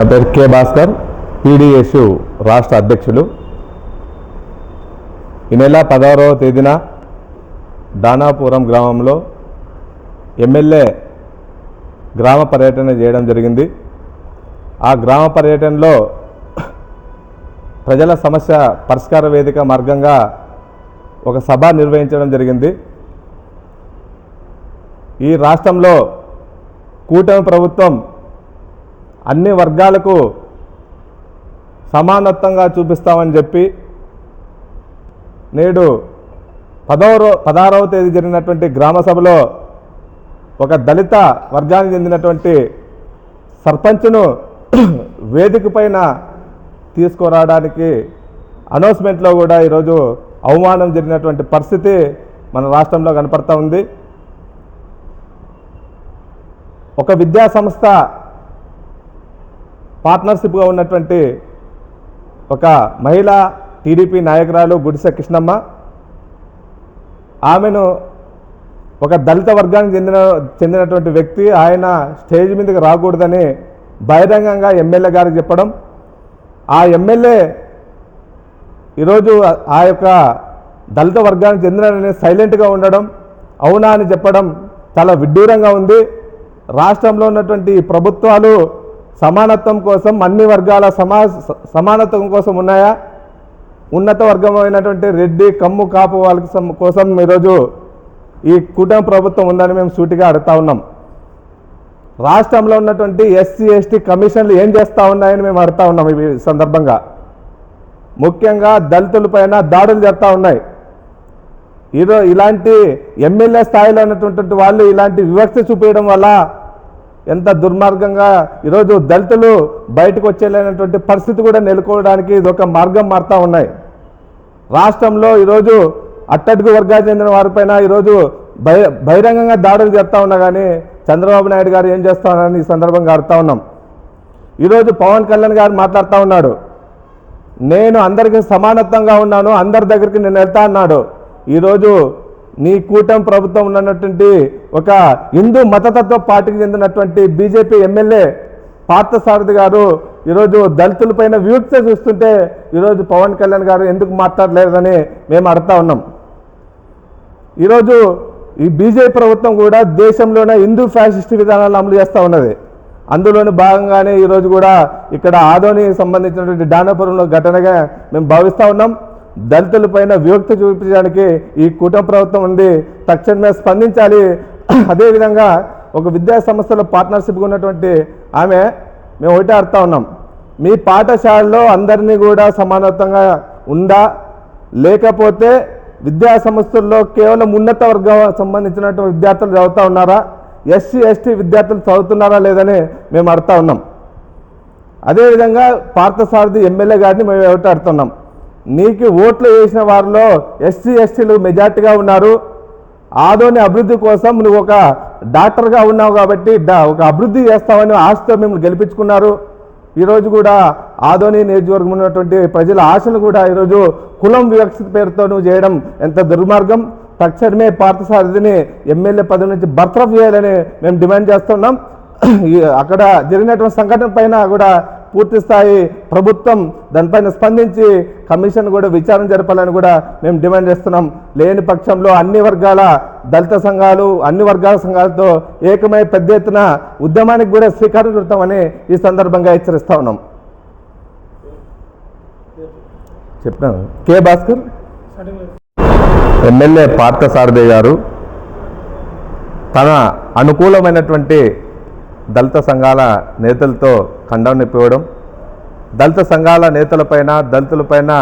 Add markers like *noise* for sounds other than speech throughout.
నా పేరు K Bhaskar PDSU రాష్ట్ర అధ్యక్షులు. ఈ నెల పదహారవ తేదీన దానాపురం గ్రామంలో ఎమ్మెల్యే గ్రామ పర్యటన చేయడం జరిగింది. ఆ గ్రామ పర్యటనలో ప్రజల సమస్య పరిష్కార వేదిక మార్గంగా ఒక సభ నిర్వహించడం జరిగింది. ఈ రాష్ట్రంలో కూటమి ప్రభుత్వం అన్ని వర్గాలకు సమానత్వంగా చూపిస్తామని చెప్పి నేడు పదవ రో పదహారవ తేదీ జరిగినటువంటి గ్రామ సభలో ఒక దళిత వర్గానికి చెందినటువంటి సర్పంచ్ను *clears throat* వేదిక పైన తీసుకురావడానికి అనౌన్స్మెంట్లో కూడా ఈరోజు అవమానం జరిగినటువంటి పరిస్థితి మన రాష్ట్రంలో కనపడతా ఉంది. ఒక విద్యా సంస్థ పార్ట్నర్షిప్గా ఉన్నటువంటి ఒక మహిళా టీడీపీ నాయకురాలు గుడిసె కృష్ణమ్మ. ఆమెను ఒక దళిత వర్గానికి చెందిన చెందినటువంటి వ్యక్తి ఆయన స్టేజ్ మీదకి రాకూడదని బహిరంగంగా ఎమ్మెల్యే గారికి చెప్పడం. ఆ ఎమ్మెల్యే ఈరోజు ఆ యొక్క దళిత వర్గానికి చెందిన సైలెంట్గా ఉండడం అవునా అని చెప్పడం చాలా విడ్డూరంగా ఉంది. రాష్ట్రంలో ఉన్నటువంటి ప్రభుత్వాలు సమానత్వం కోసం అన్ని వర్గాల సమా సమానత్వం కోసం ఉన్నాయా? ఉన్నత వర్గమైనటువంటి రెడ్డి కమ్ము కాపు వాళ్ళకి కోసం ఈరోజు ఈ కూటమి ప్రభుత్వం ఉందని మేము సూటిగా అడుగుతా ఉన్నాం. రాష్ట్రంలో ఉన్నటువంటి ఎస్సీ ఎస్టీ కమిషన్లు ఏం చేస్తూ ఉన్నాయని మేము అడుగుతా ఉన్నాం ఈ సందర్భంగా. ముఖ్యంగా దళితులపైన దాడులు జరుగుతూ ఉన్నాయి. ఈరోజు ఇలాంటి ఎమ్మెల్యే స్థాయిలో ఉన్నటువంటి వాళ్ళు ఇలాంటి వివక్ష చూపించడం వల్ల ఎంత దుర్మార్గంగా ఈరోజు దళితులు బయటకు వచ్చేలేనటువంటి పరిస్థితి కూడా నెలకోవడానికి ఇది ఒక మార్గం మారుతూ ఉన్నాయి. రాష్ట్రంలో ఈరోజు అట్టడుగు వర్గాలు చెందిన వారిపైన ఈరోజు బహి బహిరంగంగా దాడులు చేస్తూ ఉన్నా కానీ చంద్రబాబు నాయుడు గారు ఏం చేస్తా ఉన్నారని ఈ సందర్భంగా అడుగుతా ఉన్నాం. ఈరోజు పవన్ కళ్యాణ్ గారు మాట్లాడుతూ ఉన్నాడు. నేను అందరికీ సమానత్వంగా ఉన్నాను అందరి దగ్గరికి నేను వెళ్తా అన్నాడు. ఈరోజు నీ కూటమి ప్రభుత్వం ఉన్నటువంటి ఒక హిందూ మతతత్వ పార్టీకి చెందినటువంటి బీజేపీ ఎమ్మెల్యే పార్థసారథి గారు ఈరోజు దళితులపైన వివక్ష చూస్తుంటే ఈరోజు పవన్ కళ్యాణ్ గారు ఎందుకు మాట్లాడలేదని మేము అడుగుతా ఉన్నాం. ఈరోజు ఈ బీజేపీ ప్రభుత్వం కూడా దేశంలోనే హిందూ ఫ్యాసిస్ట్ విధానాలను అమలు చేస్తూ ఉన్నది. అందులోని భాగంగానే ఈరోజు కూడా ఇక్కడ ఆదోని సంబంధించినటువంటి దానపురంలో ఘటనగా మేము భావిస్తూ ఉన్నాం. దళితులపైన వివక్తి చూపించడానికి ఈ కూటమి ప్రభుత్వం ఉంది. తక్షణమే స్పందించాలి. *clears throat* అదేవిధంగా ఒక విద్యా సంస్థలో పార్ట్నర్షిప్గా ఉన్నటువంటి ఆమె మేము ఒకటే ఆడుతూ ఉన్నాం. మీ పాఠశాలలో అందరినీ కూడా సమానత్వంగా ఉందా లేకపోతే విద్యా సంస్థల్లో కేవలం ఉన్నత వర్గం సంబంధించినటువంటి విద్యార్థులు చదువుతూ ఉన్నారా? ఎస్సీ ఎస్టీ విద్యార్థులు చదువుతున్నారా లేదని మేము అడుగుతా ఉన్నాం. అదేవిధంగా పార్థసారథి ఎమ్మెల్యే గారిని మేము ఒకటి అడుగుతున్నాం నీకు ఓట్లు వేసిన వారిలో ఎస్సీ ఎస్టీలు మెజార్టీగా ఉన్నారు. ఆదోని అభివృద్ధి కోసం నువ్వు ఒక డాక్టర్గా ఉన్నావు కాబట్టి ఒక అభివృద్ధి చేస్తావని ఆశతో మిమ్మల్ని గెలిపించుకున్నారు. ఈరోజు కూడా ఆదోని నియోజకవర్గం ఉన్నటువంటి ప్రజల ఆశలు కూడా ఈరోజు కులం వివక్షత పేరుతో నువ్వు చేయడం ఎంత దుర్మార్గం. తక్షణమే పార్థసారథిని ఎమ్మెల్యే పదవి నుంచి బర్తరఫ్ చేయాలని మేము డిమాండ్ చేస్తున్నాం. అక్కడ జరిగినటువంటి సంఘటన పైన కూడా పూర్తి స్థాయి ప్రభుత్వం దానిపైన స్పందించి కమిషన్ కూడా విచారణ జరపాలని కూడా మేము డిమాండ్ చేస్తున్నాం. లేని పక్షంలో అన్ని వర్గాల దళిత సంఘాలు అన్ని వర్గాల సంఘాలతో ఏకమై పెద్ద ఎత్తున ఉద్యమానికి కూడా శ్రీకారం చుడతామని ఈ సందర్భంగా హెచ్చరిస్తా ఉన్నాం. చెప్పినాను కే భాస్కర్? ఎమ్మెల్యే పార్థసారథి గారు తన అనుకూలమైనటువంటి దళిత సంఘాల నేతలతో ఖండం ఇవ్వడం దళిత సంఘాల నేతలపైన దళితులపైన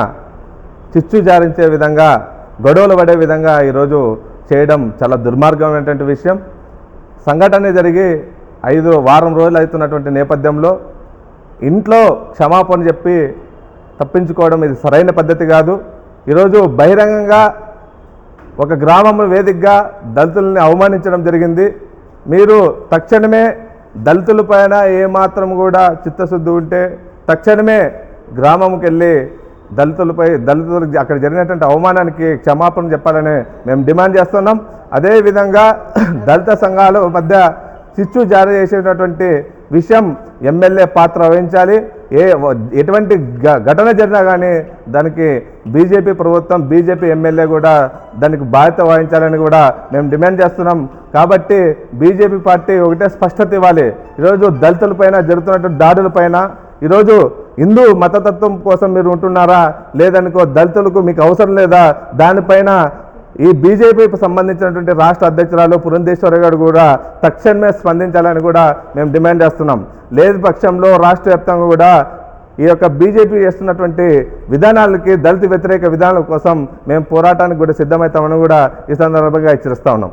చిచ్చు జారించే విధంగా గొడవలు పడే విధంగా ఈరోజు చేయడం చాలా దుర్మార్గమైనటువంటి విషయం. సంఘటన జరిగి ఐదు వారం రోజులు అవుతున్నటువంటి నేపథ్యంలో ఇంట్లో క్షమాపణ చెప్పి తప్పించుకోవడం ఇది సరైన పద్ధతి కాదు. ఈరోజు బహిరంగంగా ఒక గ్రామం వేదికగా దళితుల్ని అవమానించడం జరిగింది. మీరు తక్షణమే దళితుల పైన ఏమాత్రం కూడా చిత్తశుద్ధి ఉంటే తక్షణమే గ్రామంకి వెళ్ళి దళితులపై దళితులకు అక్కడ జరిగినటువంటి అవమానానికి క్షమాపణ చెప్పాలని మేము డిమాండ్ చేస్తున్నాం. అదేవిధంగా *clears throat* దళిత సంఘాల మధ్య చిచ్చు జారీ చేసేటటువంటి విషయం ఎమ్మెల్యే పాత్ర వహించాలి. ఏ ఎటువంటి ఘటన జరిగినా కానీ దానికి బీజేపీ ప్రభుత్వం బీజేపీ ఎమ్మెల్యే కూడా దానికి బాధ్యత వహించాలని కూడా మేము డిమాండ్ చేస్తున్నాం. కాబట్టి బీజేపీ పార్టీ ఒకటే స్పష్టత ఇవ్వాలి. ఈరోజు దళితులపైన జరుగుతున్నటువంటి దాడులపైన ఈరోజు హిందూ మతతత్వం కోసం మీరు ఉంటున్నారా? లేదనుకో దళితులకు మీకు అవసరం లేదా? దానిపైన ఈ బీజేపీకి సంబంధించినటువంటి రాష్ట్ర అధ్యక్షురాలు పురంధేశ్వరి గారు కూడా తక్షణమే స్పందించాలని కూడా మేము డిమాండ్ చేస్తున్నాం. లేని పక్షంలో రాష్ట్ర వ్యాప్తంగా కూడా ఈ యొక్క బీజేపీ చేస్తున్నటువంటి విధానాలకి దళిత వ్యతిరేక విధానాల కోసం మేము పోరాటానికి కూడా సిద్ధమవుతామని కూడా ఈ సందర్భంగా హెచ్చరిస్తా ఉన్నాం.